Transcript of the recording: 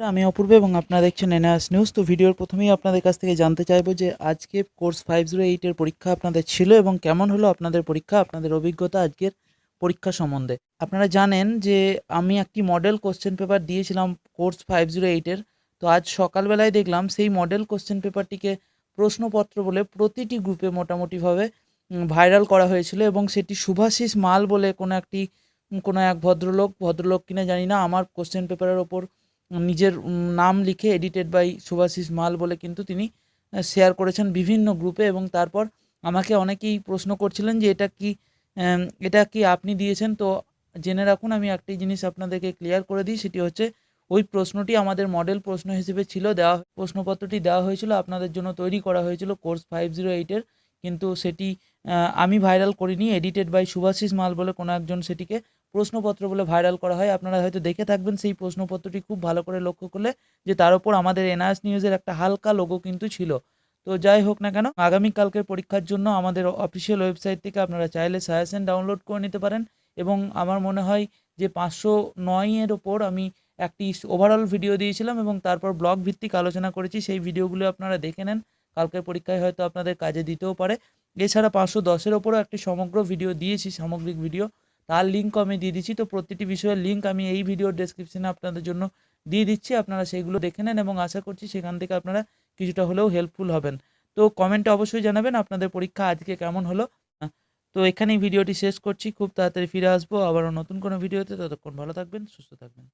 আমি অপূর্ব এবং আপনারা দেখছেন এনআস নিউজ তো ভিডিওর প্রথমেই আপনাদের কাছ থেকে জানতে চাইব যে আজকে কোর্স ফাইভ জিরো এইটের পরীক্ষা আপনাদের ছিল এবং কেমন হলো আপনাদের পরীক্ষা, আপনাদের অভিজ্ঞতা আজকের পরীক্ষা সম্বন্ধে। আপনারা জানেন যে আমি একটি মডেল কোশ্চেন পেপার দিয়েছিলাম কোর্স ফাইভ জিরো এইটের। তো আজ সকালবেলায় দেখলাম সেই মডেল কোশ্চেন পেপারটিকে প্রশ্নপত্র বলে প্রতিটি গ্রুপে মোটামুটিভাবে ভাইরাল করা হয়েছিল এবং সেটি শুভাশিস মাল বলে কোনো একটি, কোনো এক ভদ্রলোক ভদ্রলোক কিনা জানি না, আমার কোশ্চেন পেপারের ওপর নিজের নাম লিখে এডিটেড বাই শুভাশিস মাল বলে কিন্তু তিনি শেয়ার করেছেন বিভিন্ন গ্রুপে এবং তারপর আমাকে অনেকেই প্রশ্ন করছিলেন যে এটা কি এটা কি আপনি দিয়েছেন? তো জেনে রাখুন, আমি একটি জিনিস আপনাদেরকে ক্লিয়ার করে দিই, সেটি হচ্ছে ওই প্রশ্নটি আমাদের মডেল প্রশ্ন হিসেবে ছিল, দেওয়া, প্রশ্নপত্রটি দেওয়া হয়েছিল, আপনাদের জন্য তৈরি করা হয়েছিল কোর্স ফাইভ জিরো এইটের কিন্তু সেটি আমি ভাইরাল করিনি এডিটেড বাই শুভাশিস মাল বলে কোনো একজন সেটিকে প্রশ্নপত্র বলে ভাইরাল করা হয়। আপনারা হয়তো দেখে থাকবেন সেই প্রশ্নপত্রটি খুব ভালো করে লক্ষ্য করলে যে তার উপর আমাদের এনআরএস নিউজের একটা হালকা লোগো কিন্তু ছিল। তো যাই হোক না কেন আগামীকালকের পরীক্ষার জন্য আমাদের অফিসিয়াল ওয়েবসাইট থেকে আপনারা চাইলে সাজেশন ডাউনলোড করে নিতে পারেন এবং আমার মনে হয় যে পাঁচশো নয়ের ওপর আমি একটি ওভারঅল ভিডিও দিয়েছিলাম এবং তারপর ব্লগ ভিত্তিক আলোচনা করেছি। সেই ভিডিওগুলো আপনারা দেখে নেন। কালকের পরীক্ষায় হয়তো আপনাদের কাজে দিতেও পারে। এছাড়া পাঁচশো দশের ওপরও একটি সমগ্র ভিডিও দিয়েছি, সামগ্রিক ভিডিও তার লিঙ্কও আমি দিয়ে দিচ্ছি। তো প্রতিটি বিষয়ের লিঙ্ক আমি এই ভিডিওর ডেসক্রিপশনে আপনাদের জন্য দিয়ে দিচ্ছি। আপনারা সেইগুলো দেখে নেন এবং আশা করছি সেখান থেকে আপনারা কিছুটা হলেও হেল্পফুল হবেন। তো কমেন্টে অবশ্যই জানাবেন আপনাদের পরীক্ষা আজকে কেমন হলো। তো এখানেই ভিডিওটি শেষ করছি। খুব তাড়াতাড়ি ফিরে আসব আবারও নতুন কোনো ভিডিওতে ততক্ষণ ভালো থাকবেন, সুস্থ থাকবেন।